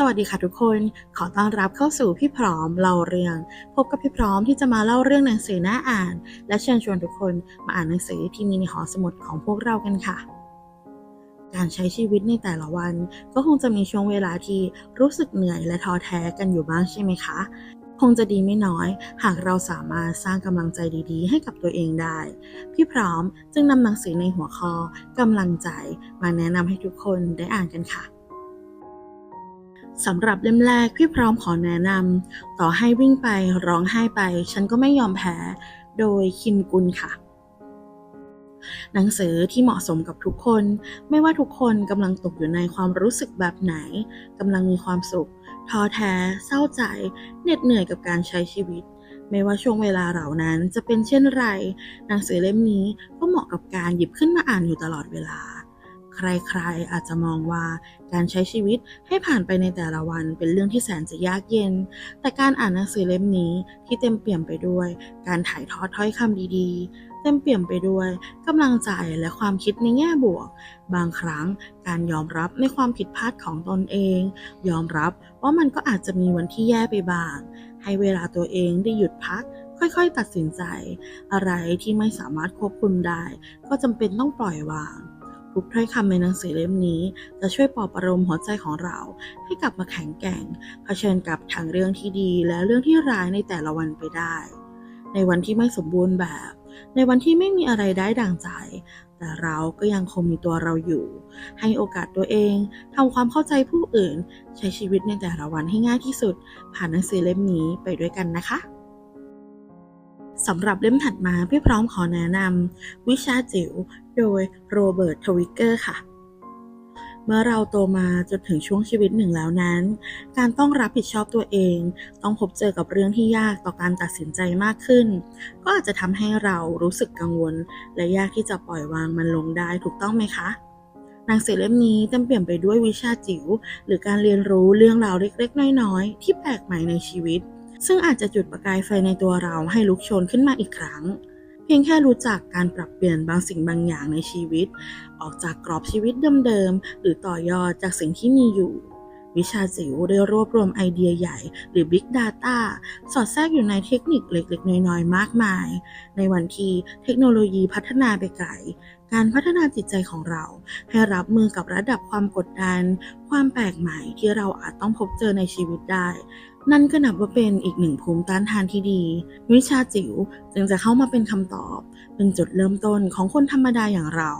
สวัสดีค่ะทุกคน ขอต้อนรับเข้าสู่พี่พร้อมเล่าเรื่อง พบกับพี่พร้อมที่จะมาเล่าเรื่องหนังสือน่าอ่าน และเชิญชวนทุกคนมาอ่านหนังสือที่มีในหอสมุดของพวกเรากันค่ะ การใช้ชีวิตในแต่ละวัน ก็คงจะมีช่วงเวลาที่รู้สึกเหนื่อยและท้อแท้กันอยู่บ้างใช่ไหมคะ คงจะดีไม่น้อย หากเราสามารถสร้างกำลังใจดีๆ ให้กับตัวเองได้ พี่พร้อมจึงนำหนังสือในหัวข้อกำลังใจมาแนะนำให้ทุกคนได้อ่านกันค่ะ สำหรับเล่มแรกพี่พร้อมขอแนะนำต่อให้วิ่งไปร้องไห้ไป ฉันก็ไม่ยอมแพ้ โดยคิมกุลค่ะ หนังสือที่เหมาะสมกับทุกคน ไม่ว่าทุกคนกำลังตกอยู่ในความรู้สึกแบบไหนกำลังมีความสุขท้อแท้ เศร้าใจ เหน็ดเหนื่อยกับการใช้ชีวิต ไม่ว่าช่วงเวลาเหล่านั้นจะเป็นเช่นไร หนังสือเล่มนี้ก็เหมาะกับการหยิบขึ้นมาอ่านอยู่ตลอดเวลา ใครๆ อาจจะมองว่าการใช้ชีวิตให้ผ่านไปในแต่ละวันเป็นเรื่องที่แสนจะยากเย็น แต่การอ่านหนังสือเล่มนี้ที่เต็มเปี่ยมไปด้วย การถ่ายทอดถ้อยคำดีๆ เต็มเปี่ยมไปด้วยกำลังใจและความคิดในแง่บวก บางครั้งการยอมรับในความผิดพลาดของตนเอง ยอมรับว่ามันก็อาจจะมีวันที่แย่ไปบ้าง ให้เวลาตัวเองได้หยุดพักค่อยๆ ตัดสินใจ อะไรที่ไม่สามารถควบคุมได้ ก็จำเป็นต้องปล่อยวาง ทุกถ้อยคำในหนังสือเล่มนี้ จะช่วยปลอบประโลมหัวใจของเราให้กลับมาแข็งแกร่ง เผชิญกับทั้งเรื่องที่ดีและเรื่องที่ร้ายในแต่ละวันไปได้ ในวันที่ไม่สมบูรณ์แบบ ในวันที่ไม่มีอะไรได้ดังใจ แต่เราก็ยังคงมีตัวเราอยู่ ให้โอกาสตัวเองทำความเข้าใจผู้อื่น ใช้ชีวิตในแต่ละวันให้ง่ายที่สุด ผ่านหนังสือเล่มนี้ไปด้วยกันนะคะ สำหรับเล่มถัดมาพี่พร้อมขอแนะนำวิชาจิ๋วโดยโรเบิร์ตทวิกเกอร์ค่ะ เมื่อเราโตมาจนถึงช่วงชีวิตหนึ่งแล้วนั้น การต้องรับผิดชอบตัวเอง ต้องพบเจอกับเรื่องที่ยากต่อการตัดสินใจมากขึ้น ก็อาจจะทำให้เรารู้สึกกังวล และยากที่จะปล่อยวางมันลงได้ถูกต้องไหมคะหนังสือเล่มนี้เต็มเปี่ยมไปด้วยวิชาจิ๋วหรือการเรียนรู้เรื่องราวเล็กๆ น้อยๆ ที่แปลกใหม่ในชีวิต ซึ่งอาจจะจุดประกายไฟในตัวเราให้ลุกโชนขึ้นมาอีกครั้ง เพียงแค่รู้จักการปรับเปลี่ยนบางสิ่งบางอย่างในชีวิต ออกจากกรอบชีวิตเดิมๆหรือต่อยอดจากสิ่งที่มีอยู่ วิชาจิ๋วได้รวบรวมไอเดียใหญ่ หรือ Big Data สอดแทรกอยู่ในเทคนิคเล็กๆ น้อยๆ มากมาย ในวันที่เทคโนโลยีพัฒนาไปไกล การพัฒนาจิตใจของเรา ให้รับมือกับระดับความกดดัน ความแปลกใหม่ที่เราอาจต้องพบเจอในชีวิตได้ นั่นก็นับว่าเป็นอีกหนึ่งภูมิต้านทานที่ดี วิชาจิ๋วจึงจะเข้ามาเป็นคำตอบ เป็นจุดเริ่มต้นของคนธรรมดาอย่างเรา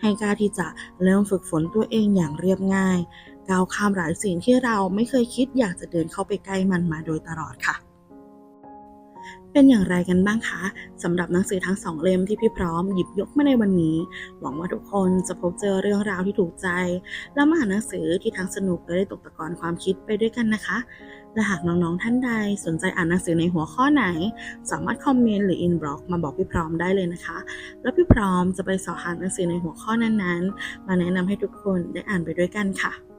ให้กล้าที่จะเริ่มฝึกฝนตัวเองอย่างเรียบง่าย ก้าวข้ามหลายสิ่งที่เราไม่เคยคิดอยากจะเดินเข้าไปใกล้มันมาโดยตลอดค่ะ เป็นอย่างไรกันบ้างคะสำหรับหนังสือทั้งสองเล่มที่พี่พร้อมหยิบยกมาในวันนี้ หวังว่าทุกคนจะพบเจอเรื่องราวที่ถูกใจ และมาอ่านหนังสือที่ทั้งสนุกและได้ตกตะกอนความคิดไปด้วยกันนะคะ และหากน้องๆท่านใดสนใจอ่านหนังสือในหัวข้อไหน สามารถคอมเมนต์หรืออินบล็อกมาบอกพี่พร้อมได้เลยนะคะ แล้วพี่พร้อมจะไปสอบหาหนังสือในหัวข้อนั้นๆ มาแนะนำให้ทุกคนได้อ่านไปด้วยกันค่ะ